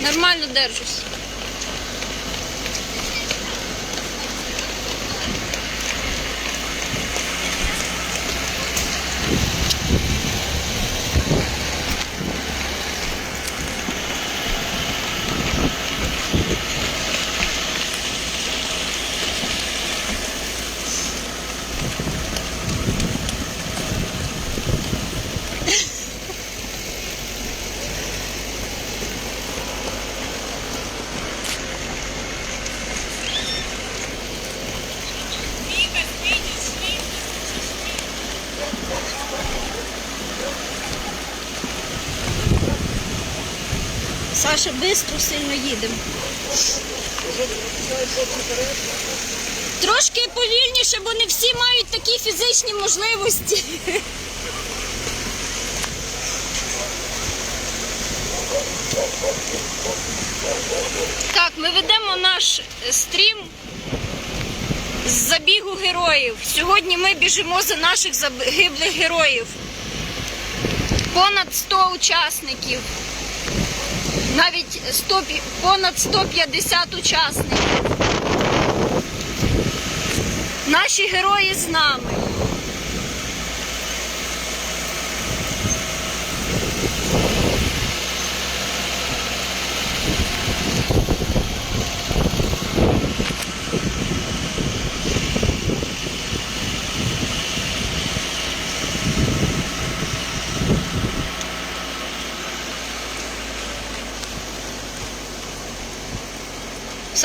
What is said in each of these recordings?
Нормально держусь. Саша, швидко сильно їдемо. Трошки повільніше, бо не всі мають такі фізичні можливості. Так, ми ведемо наш стрім з забігу героїв. Сьогодні ми біжимо за наших загиблих героїв. Понад 100 учасників. Навіть 100, пі- понад 150 учасників. Наші герої з нами.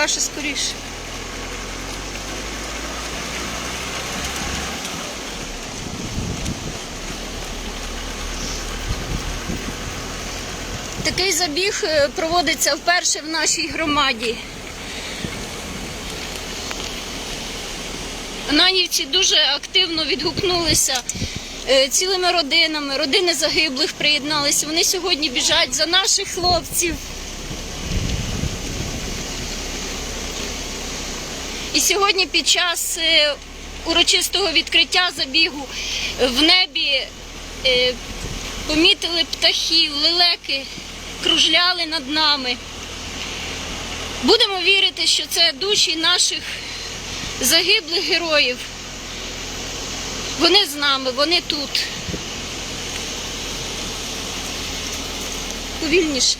Саша, скоріше. Такий забіг е, проводиться вперше в нашій громаді. Ананівці дуже активно відгукнулися е, цілими родинами. Родини загиблих приєдналися. Вони сьогодні біжать за наших хлопців. І сьогодні під час е, урочистого відкриття забігу в небі е, помітили птахів, лелеки, кружляли над нами. Будемо вірити, що це душі наших загиблих героїв. Вони з нами, вони тут. Повільніше.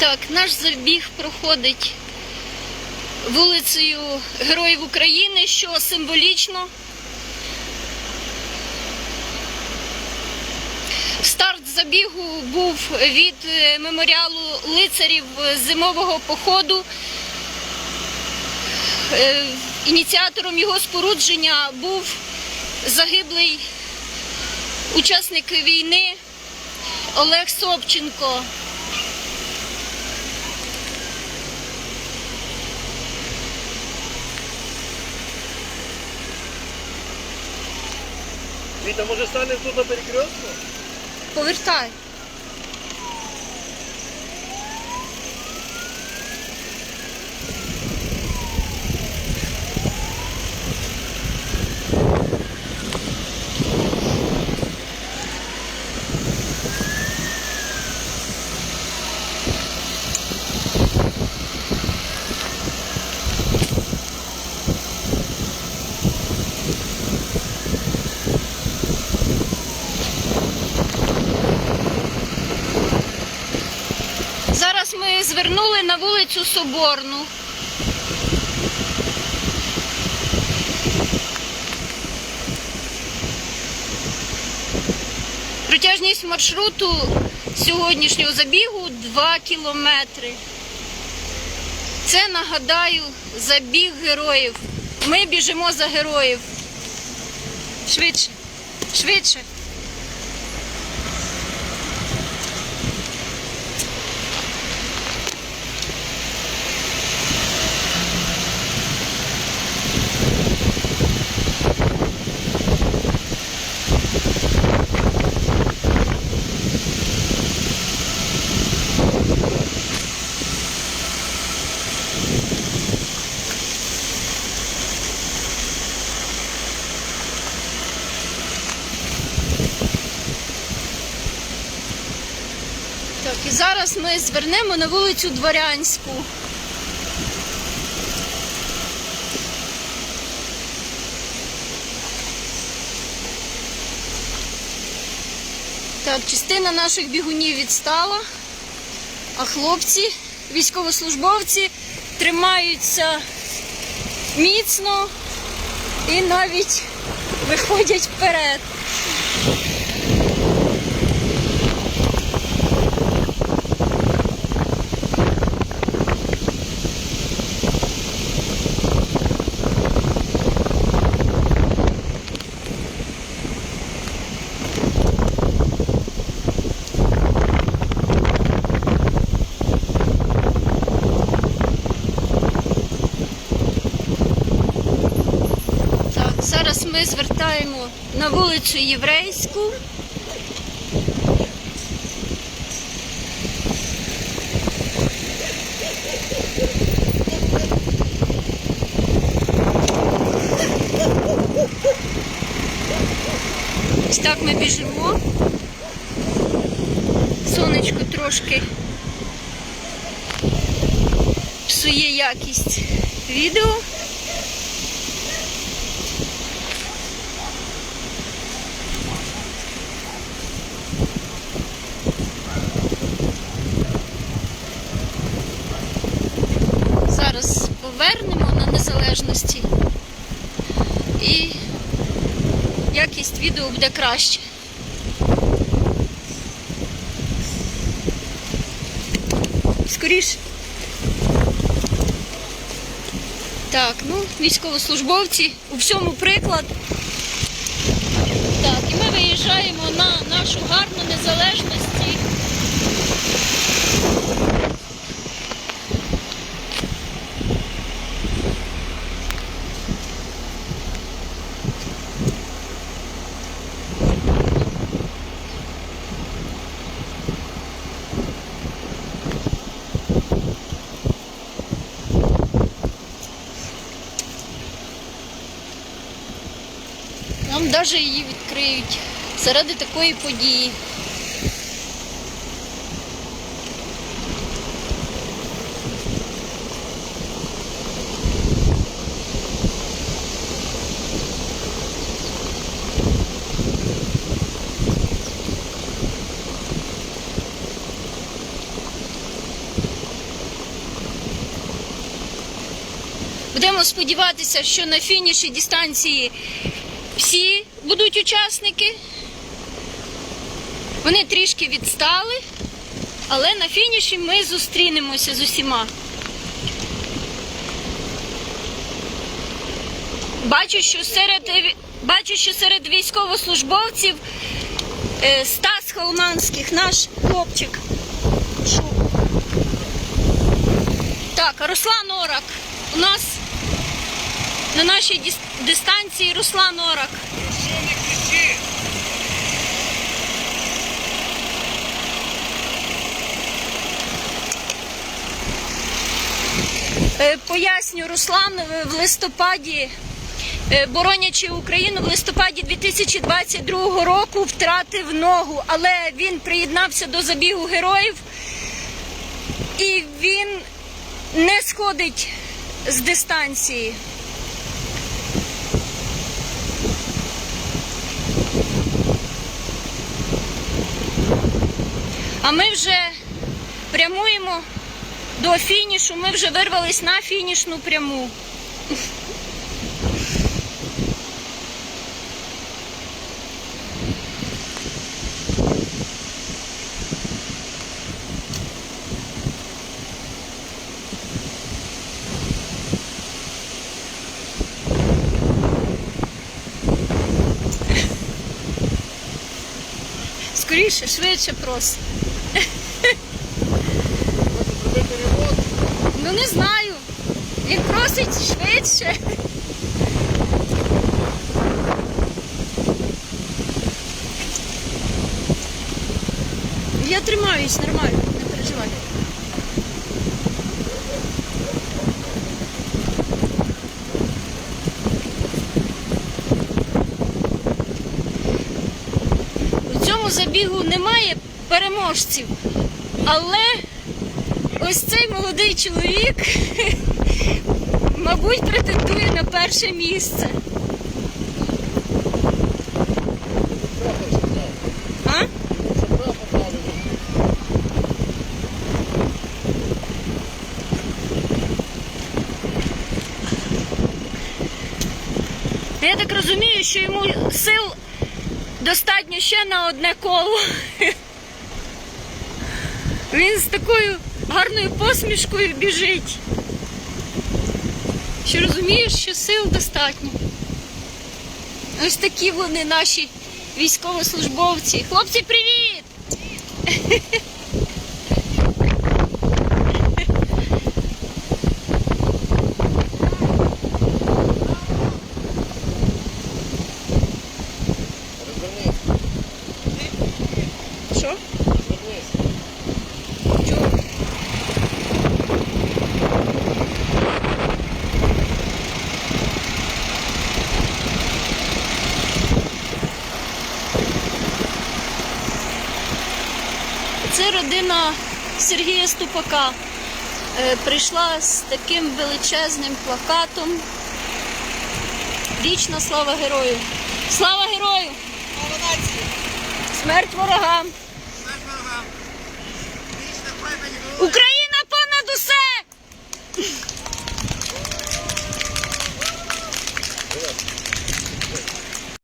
Так, наш забіг проходить вулицею Героїв України, що символічно. Старт забігу був від е, меморіалу лицарів зимового походу. Е, Ініціатором його спорудження був загиблий учасник війни Олег Собченко. Віта, може станемо тут на перекрестку? Повертай. Звернули на вулицю Соборну. Протяжність маршруту сьогоднішнього забігу 2 кілометри. Це нагадаю забіг героїв. Ми біжимо за героїв. Швидше, швидше. і зараз ми звернемо на вулицю Дворянську. Так, частина наших бігунів відстала, а хлопці, військовослужбовці, тримаються міцно і навіть виходять вперед. Так, зараз ми звертаємо на вулицю Єврейську. Ось так ми біжимо. Сонечко трошки псує якість відео. Зараз повернемо на незалежності і якість відео буде краще. Скоріше. Так, ну, військовослужбовці у всьому приклад. Так, і ми виїжджаємо на нашу гарну незалежності. Навіть її відкриють заради такої події. Будемо сподіватися, що на фініші дистанції всі будуть учасники. Вони трішки відстали, але на фініші ми зустрінемося з усіма. Бачу, що серед, бачу, що серед військовослужбовців е, Стас Холманських, наш хлопчик. Так, Руслан Орак. У нас на нашій дистанції Руслан Орак. Е, Поясню, Руслан е, в листопаді, е, боронячи Україну, в листопаді 2022 року втратив ногу, але він приєднався до забігу героїв і він не сходить з дистанції. А ми вже прямуємо до фінішу. Ми вже вирвались на фінішну пряму. Скоріше, швидше просто. Зробити ремонт. Ну не знаю. Він просить швидше. Я тримаюсь нормально, не переживай. У цьому забігу немає переможців. Але ось цей молодий чоловік, мабуть, претендує на перше місце. А? Я так розумію, що йому сил достатньо ще на одне коло. Він з такою гарною посмішкою біжить. Що розумієш, що сил достатньо. Ось такі вони наші військовослужбовці. Хлопці, привіт! Що? Сергія Ступака. Е, прийшла з таким величезним плакатом. Вічна слава герою! Слава герою! Слава нації! Смерть ворогам! Смерть ворогам! Україна понад усе!